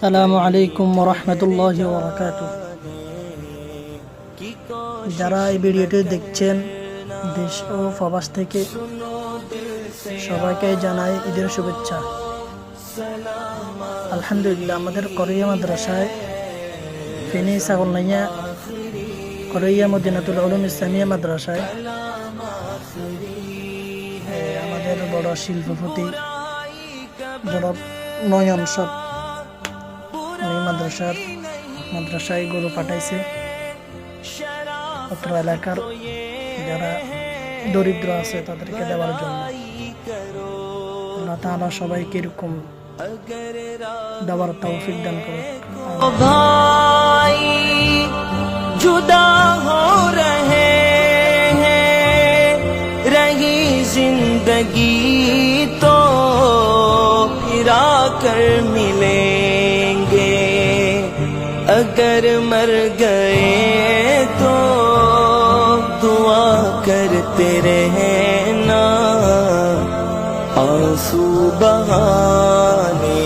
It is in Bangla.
আসসালামু আলাইকুম রহমতুল্লাহ বরকাত যারা এই ভিডিওটি দেখছেন, দেশ ও প্রবাস থেকে সবাইকে জানাই ঈদের শুভেচ্ছা। আলহামদুলিল্লাহ, আমাদের করইয়া মাদ্রাসায় ফেনি ফেনী সাগরনাইয়া করইয়া মদিনাতুল উলুম ইসলামিয়া মাদ্রাসায় আমাদের বড় শিল্পপতি জনাব নয়ন সব মাদ্রাসার মাদ্রাসায় গরু পাঠাইছে। অত্র এলাকার যারা দরিদ্র আছে তাদেরকে দেওয়ার জন্য। তারা তাহলে সবাইকে এরকম দেওয়ার তৌফিক দান করে জুদা হো রহে রহি জিন্দগি তো ফিরা কর মিলে। अगर मर गए तो दुआ करते रहना। आँसू बहाने